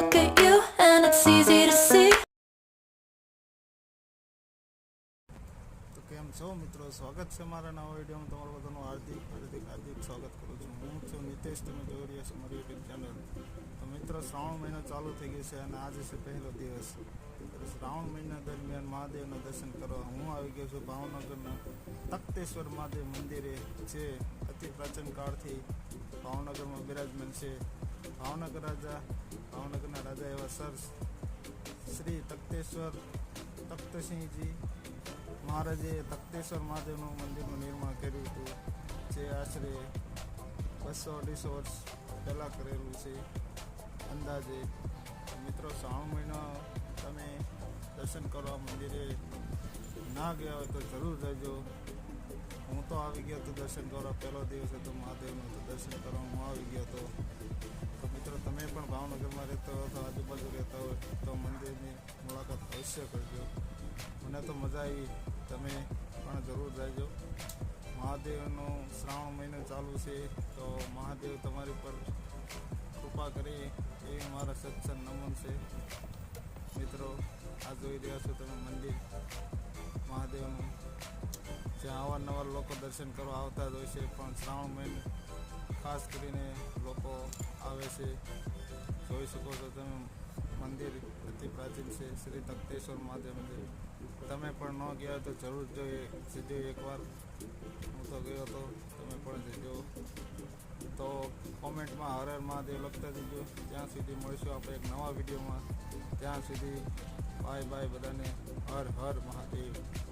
look at you and it's easy to see. તો કેમ છો મિત્રો? સ્વાગત છે મારા નવા વિડીયોમાં તમારું બધાનું હાર્દિક હાર્દિક હાર્દિક સ્વાગત કરું છું. હું છું નિતેશ, તમે જોઈ રહ્યા છો મારી યુટ્યુબ ચેનલ. તો મિત્રો, શ્રાવણ મહિનો ચાલુ થઈ ગયો છે અને આજે છે પહેલો દિવસ. શ્રાવણ મહિના દરમિયાન મહાદેવના દર્શન કરવા હું આવી ગયો છું ભાવનગરના તખતેશ્વર મહાદેવ મંદિરે, જે અતિ પ્રાચીન કાળથી ભાવનગરમાં બિરાજમાન છે. ભાવનગર રાજા, ભાવનગરના રાજા એવા સર શ્રી તખ્તેશ્વર તખ્તસિંહજી મહારાજે તખ્તેશ્વર મહાદેવનું મંદિરનું નિર્માણ કર્યું હતું, જે આશરે બસો અઢીસો વર્ષ પહેલાં કરેલું છે. અંદાજે મિત્રો, શ્રાવણ મહિનો તમે દર્શન કરવા મંદિરે ના ગયા હોય તો જરૂર જજો હું તો આવી ગયો હતો દર્શન કરવા, પહેલો દિવસ હતો મહાદેવનું તો દર્શન કરવા હું આવી ગયો હતો. મિત્રો, તમે પણ ભાવનગરમાં રહેતા હો, તો આજુબાજુ રહેતા હોય તો મંદિરની મુલાકાત અવશ્ય કરજો. મને તો મજા આવી. તમે પણ જરૂર જાજો. મહાદેવનો શ્રાવણ મહિનો ચાલુ છે, તો મહાદેવ તમારી પર કૃપા કરે એવી મારા સત્સંગ નમન છે. મિત્રો, આ જોઈ રહ્યા છો તમે મંદિર મહાદેવનું. જ્યાં અવારનવાર લોકો દર્શન કરવા આવતા જ હોય છે, પણ શ્રાવણ મહિનો ખાસ કરીને લોકો આવે છે. જોઈ શકો છો તમે, મંદિર અતિ પ્રાચીન છે. શ્રી તખ્તેશ્વર મહાદેવ મંદિર. તમે પણ ન ગયા તો જરૂર જોઈએ જજો એકવાર હું તો ગયો હતો. તમે પણ જજો તો કોમેન્ટમાં હર હર મહાદેવ લખતા જજો. ત્યાં સુધી મળીશું આપણે એક નવા વિડીયોમાં. ત્યાં સુધી બાય બાય બધાને. હર હર મહાદેવ.